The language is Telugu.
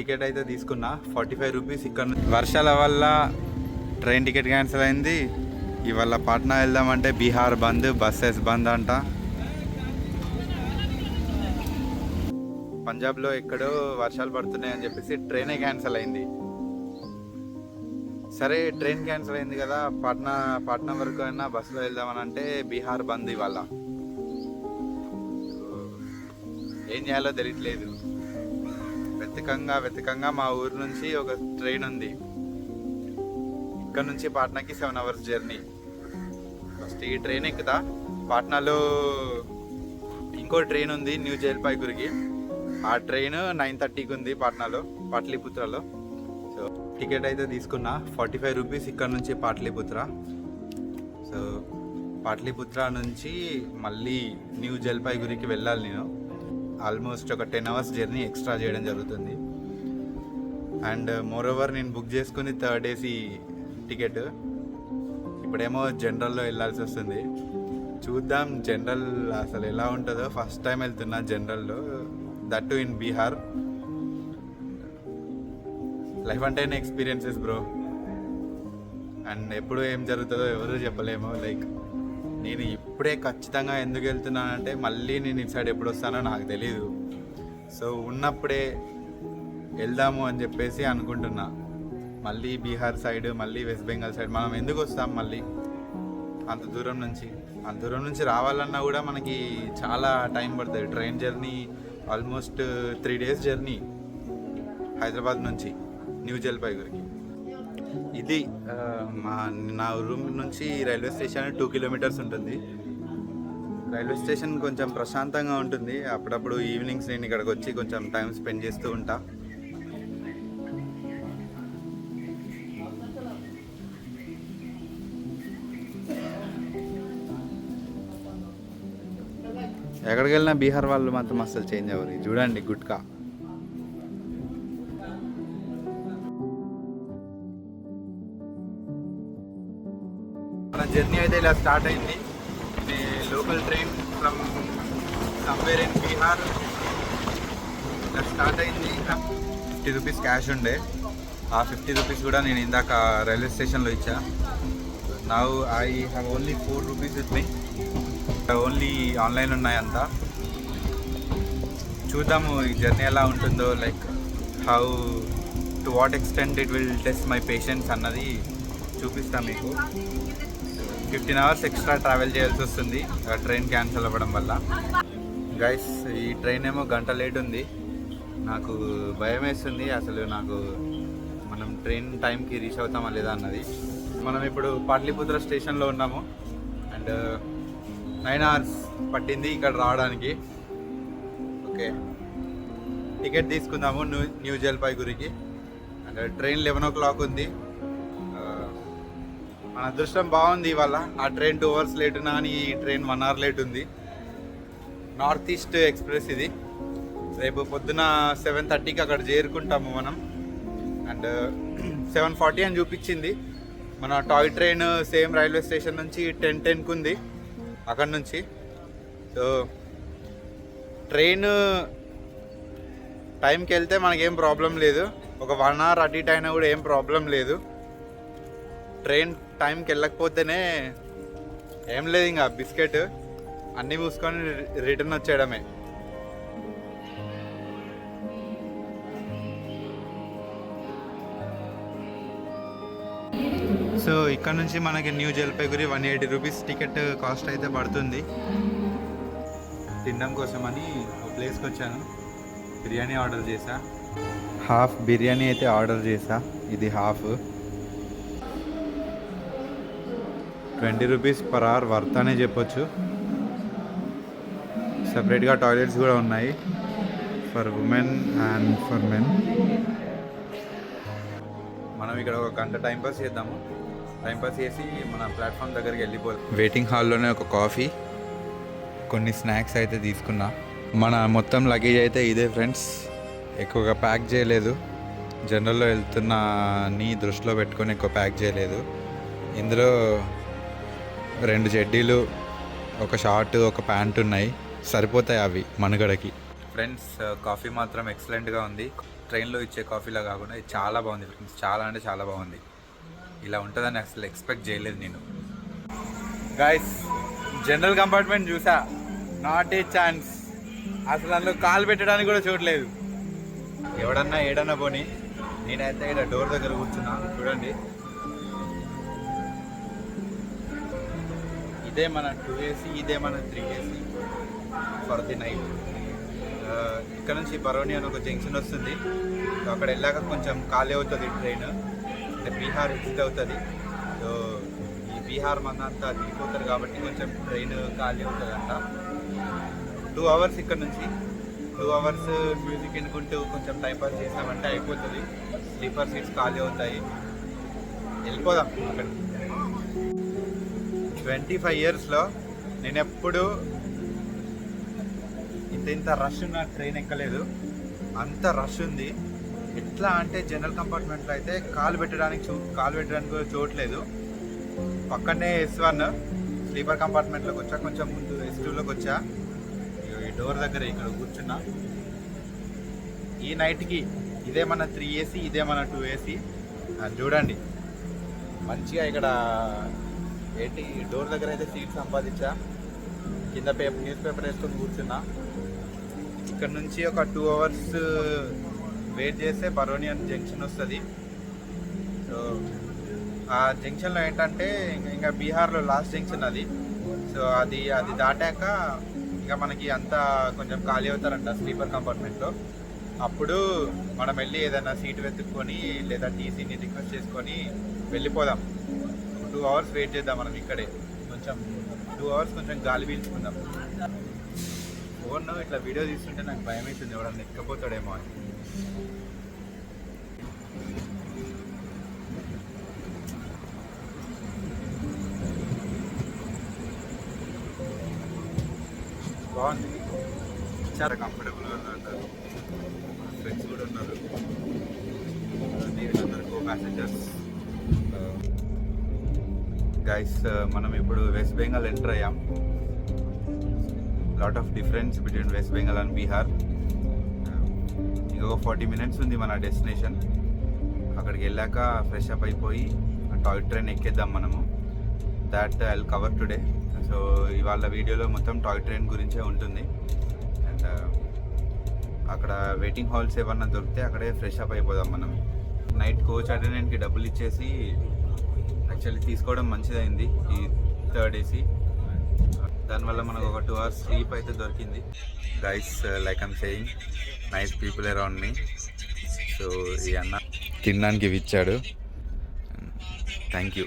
టికెట్ అయితే తీసుకున్నా. ఫార్టీ ఫైవ్ రూపీస్ ఇక్కడ వర్షాల వల్ల ట్రైన్ టికెట్ క్యాన్సిల్ అయింది. ఇవాళ పాట్నా వెళ్దామంటే బీహార్ బంద్ బస్సెస్ బంద్ అంట. పంజాబ్లో ఎక్కడో వర్షాలు పడుతున్నాయి అని చెప్పేసి ట్రైనే క్యాన్సిల్ అయింది. సరే ట్రైన్ క్యాన్సిల్ అయింది కదా. పాట్నా పాట్నా వరకు అయినా బస్సులో వెళ్దామని అంటే బీహార్ బంద్ ఇవాళ. ఏం చేయాలో తెలియట్లేదు. వెతకంగా వెతకంగా మా ఊరు నుంచి ఒక ట్రైన్ ఉంది. ఇక్కడ నుంచి పాట్నాకి సెవెన్ అవర్స్ జర్నీ ఫస్ట్ ఈ ట్రైన్ ఎక్కుతా. పాట్నాలో ఇంకో ట్రైన్ ఉంది న్యూ జల్పాయ్గురికి ఆ ట్రైన్ నైన్ థర్టీకి ఉంది పాట్నాలో పాట్లీపుత్రలో. సో టికెట్ అయితే తీసుకున్నా. ఫార్టీ ఫైవ్ రూపీస్ ఇక్కడ నుంచి పాట్లీపుత్ర. సో పాట్లీపుత్ర నుంచి మళ్ళీ న్యూ జల్పాయిగురికి వెళ్ళాలి నేను. ఆల్మోస్ట్ ఒక టెన్ అవర్స్ జర్నీ ఎక్స్ట్రా చేయడం జరుగుతుంది. అండ్ మోర్ ఓవర్ నేను బుక్ చేసుకుని థర్డ్ ఏసీ టికెట్. ఇప్పుడేమో జనరల్లో వెళ్ళాల్సి వస్తుంది. చూద్దాం జనరల్ అసలు ఎలా ఉంటుందో. ఫస్ట్ టైం వెళ్తున్నా జనరల్లో. దట్ ఇన్ బీహార్ లైఫ్ అంటేనే ఎక్స్పీరియన్సెస్ బ్రో అండ్ ఎప్పుడు ఏం జరుగుతుందో ఎవరు చెప్పలేము లైక్ నేను ఇప్పుడే ఖచ్చితంగా ఎందుకు వెళ్తున్నానంటే మళ్ళీ నేను ఇటు సైడ్ ఎప్పుడు వస్తానో నాకు తెలియదు సో ఉన్నప్పుడే వెళ్దాము అని చెప్పేసి అనుకుంటున్నా. మళ్ళీ బీహార్ సైడ్ మళ్ళీ వెస్ట్ బెంగాల్ సైడ్ మనం ఎందుకు వస్తాం మళ్ళీ? అంత దూరం నుంచి. అంత దూరం నుంచి రావాలన్నా కూడా మనకి చాలా టైం పడుతుంది. Train journey almost three days journey Hyderabad నుంచి న్యూ జల్పాయిగురికి ఇది మా నా రూమ్ నుంచి రైల్వే స్టేషన్ టూ కిలోమీటర్స్ ఉంటుంది. రైల్వే స్టేషన్ కొంచెం ప్రశాంతంగా ఉంటుంది. అప్పుడప్పుడు ఈవినింగ్స్ నేను ఇక్కడికి వచ్చి కొంచెం టైం స్పెండ్ చేస్తూ ఉంటా. ఎక్కడికి వెళ్ళినా బీహార్ వాళ్ళు మాత్రం అసలు చేంజ్ అవ్వరు. చూడండి గుట్కా. జర్నీ అయితే ఇలా స్టార్ట్ అయింది. ఇది local train from somewhere in Bihar. ఇలా స్టార్ట్ అయింది. ఫిఫ్టీ రూపీస్ క్యాష్ ఉండే. ఆ ఫిఫ్టీ రూపీస్ కూడా నేను ఇందాక రైల్వే స్టేషన్లో ఇచ్చా. నా I have only four rupees with me only online ఉన్నాయంతా చూద్దాము ఈ జర్నీ ఎలా ఉంటుందో like how to what extent it will test my patience అన్నది చూపిస్తా మీకు. ఫిఫ్టీన్ అవర్స్ ఎక్స్ట్రా ట్రావెల్ చేయాల్సి వస్తుంది. ట్రైన్ క్యాన్సిల్ అవ్వడం వల్ల. గైస్ ఈ ట్రైన్ ఏమో గంట లేట్ ఉంది. నాకు భయం వేస్తుంది. అసలు నాకు మనం ట్రైన్ టైంకి రీచ్ అవుతామా లేదా అన్నది. మనం ఇప్పుడు పాట్లీపుత్ర స్టేషన్లో ఉన్నాము. అండ్ నైన్ అవర్స్ పట్టింది ఇక్కడ రావడానికి. ఓకే టికెట్ తీసుకుందాము న్యూ న్యూ జల్పాయిగురికి. And train eleven o'clock ఉంది. మన అదృష్టం బాగుంది ఇవాళ. ఆ ట్రైన్ టూ అవర్స్ లేట్ ఉన్నా కానీ ఈ ట్రైన్ వన్ అవర్ లేట్ ఉంది. నార్త్ ఈస్ట్ ఎక్స్ప్రెస్ ఇది. రేపు పొద్దున సెవెన్ థర్టీకి అక్కడ చేరుకుంటాము మనం. అండ్ సెవెన్ ఫార్టీ అని చూపించింది. మన toy train same railway station నుంచి టెన్ టెన్కి ఉంది. అక్కడ నుంచి. సో ట్రైన్ టైంకి వెళ్తే మనకేం ప్రాబ్లం లేదు. ఒక వన్ అవర్ అటు ఇటు అయినా కూడా ఏం ప్రాబ్లం లేదు. ట్రైన్ టైంకి వెళ్ళకపోతేనే ఏం లేదు ఇంకా బిస్కెట్ అన్నీ పూసుకొని రిటర్న్ వచ్చేయడమే. సో ఇక్కడ నుంచి మనకి New Jalpaiguri one eighty rupees ticket cost అయితే పడుతుంది. తినడం కోసమని ఒక ప్లేస్కి వచ్చాను. బిర్యానీ ఆర్డర్ చేశా. హాఫ్ బిర్యానీ అయితే ఆర్డర్ చేశా. ఇది half. Twenty rupees per hour worth అనే చెప్పొచ్చు. సపరేట్గా టాయిలెట్స్ కూడా ఉన్నాయి. For women and for men మనం ఇక్కడ ఒక గంట టైం పాస్ చేద్దాము. టైం పాస్ చేసి మన ప్లాట్ఫామ్ దగ్గరికి వెళ్ళిపోదాం వెయిటింగ్ హాల్లోనే ఒక కాఫీ కొన్ని స్నాక్స్ అయితే తీసుకున్నా. మన మొత్తం లగేజ్ అయితే ఇదే ఫ్రెండ్స్ ఎక్కువగా ప్యాక్ చేయలేదు. జనరల్లో వెళ్తున్న నీ దృష్టిలో పెట్టుకొని ఎక్కువ ప్యాక్ చేయలేదు. ఇందులో రెండు చెడ్డీలు ఒక షార్ట్ ఒక ప్యాంట్ ఉన్నాయి. సరిపోతాయి అవి మనుగడకి. ఫ్రెండ్స్ కాఫీ మాత్రం ఎక్సలెంట్గా ఉంది. ట్రైన్లో ఇచ్చే కాఫీలా కాకుండా ఇది చాలా బాగుంది ఫ్రెండ్స్. చాలా అంటే చాలా బాగుంది. ఇలా ఉంటుందని అసలు ఎక్స్పెక్ట్ చేయలేదు నేను. గాయస్ జనరల్ కంపార్ట్మెంట్ చూసా. నాట్ ఏ ఛాన్స్ అసలు అందులో కాలు పెట్టడానికి కూడా చూడలేదు ఎవడన్నా ఏడన్నా పోని నేనైతే ఇక్కడ డోర్ దగ్గర కూర్చున్నా. చూడండి. ఇదే మన టూ ఏసీ ఇదే మన three AC for the night ఇక్కడ నుంచి బరోని అని ఒక జంక్షన్ వస్తుంది. సో అక్కడ వెళ్ళాక కొంచెం ఖాళీ అవుతుంది ట్రైన్ అంటే బీహార్ ఎగ్జిట్ అవుతుంది. సో ఈ బీహార్ మన అంతా దిగిపోతారు కాబట్టి కొంచెం ట్రైన్ ఖాళీ అవుతుంది అంట టూ అవర్స్ ఇక్కడ నుంచి టూ అవర్స్ మ్యూజిక్ ఎన్నుకుంటూ కొంచెం టైం పాస్ చేసామంటే అయిపోతుంది. స్లీపర్ సీట్స్ ఖాళీ అవుతాయి. వెళ్ళిపోదాం అక్కడికి. ట్వంటీ ఫైవ్ ఇయర్స్లో నేను ఎప్పుడు ఇంత ఇంత రష్ ఉన్న ట్రైన్ ఎక్కలేదు. అంత రష్ ఉంది. ఎట్లా అంటే జనరల్ కంపార్ట్మెంట్లో అయితే కాలు పెట్టడానికి చూ కాలు పెట్టడానికి కూడా చూడలేదు పక్కనే ఎస్ వన్ స్లీపర్ కంపార్ట్మెంట్లోకి వచ్చా కొంచెం ముందు ఎస్ టూలోకి వచ్చా. ఈ డోర్ దగ్గర ఇక్కడ కూర్చున్నా. ఈ నైట్కి ఇదే మన త్రీ ఏసీ ఇదే మన టూ ఏసీ. చూడండి. మంచిగా ఇక్కడ ఏంటి డోర్ దగ్గర అయితే సీట్ సంపాదించా. కింద పేపర్ న్యూస్ పేపర్ వేసుకొని కూర్చున్నా. ఇక్కడ నుంచి ఒక టూ అవర్స్ వెయిట్ చేస్తే బరోనియన్ జంక్షన్ వస్తుంది. సో ఆ జంక్షన్లో ఏంటంటే ఇంకా- బీహార్లో లాస్ట్ జంక్షన్ అది. సో అది అది దాటాక ఇంకా మనకి అంతా కొంచెం ఖాళీ అవుతారంట స్లీపర్ కంపార్ట్మెంట్లో. అప్పుడు మనం వెళ్ళి ఏదైనా సీట్ వెతుక్కొని లేదా టీసీని రిక్వెస్ట్ చేసుకొని వెళ్ళిపోదాం. టూ అవర్స్ వెయిట్ చేద్దాం మనం ఇక్కడే. కొంచెం టూ అవర్స్ కొంచెం గాలి పీల్చుకుందాం. ఫోన్ ఇట్లా వీడియో తీస్తుంటే నాకు భయం అవుతుంది ఎవడన్నా ఎక్కపోతాడేమో అని. బాగుంది. చాలా కంఫర్టబుల్గా ఉన్నారు ఫ్రెండ్స్ కూడా ఉన్నారు. వీళ్ళందరూ కో ప్యాసెంజర్స్ గైస్ uh, మనం ఇప్పుడు వెస్ట్ బెంగాల్ ఎంటర్ అయ్యాం. Lot of difference between West Bengal and Bihar ఇంకొక ఫార్టీ మినిట్స్ ఉంది మన డెస్టినేషన్ అక్కడికి వెళ్ళాక ఫ్రెష్ అప్ అయిపోయి టాయ్ ట్రైన్ ఎక్కేద్దాం మనము. That I cover today so ఇవాళ వీడియోలో మొత్తం టాయ్ ట్రైన్ గురించే ఉంటుంది. అండ్ uh, అక్కడ వెయిటింగ్ హాల్స్ ఏమన్నా దొరికితే అక్కడే ఫ్రెష్ అప్ అయిపోదాం మనం. నైట్ కోచ్ అటెండెంట్కి డబ్బులు ఇచ్చేసి యాక్చువల్లీ తీసుకోవడం మంచిదైంది ఈ థర్డ్ ఏసీ. దానివల్ల మనకు ఒక టూ అవర్స్ స్లీప్ అయితే దొరికింది. Guys like I'm saying nice people around me so ఈ అన్న తినడానికి ఇవి ఇచ్చాడు. Thank you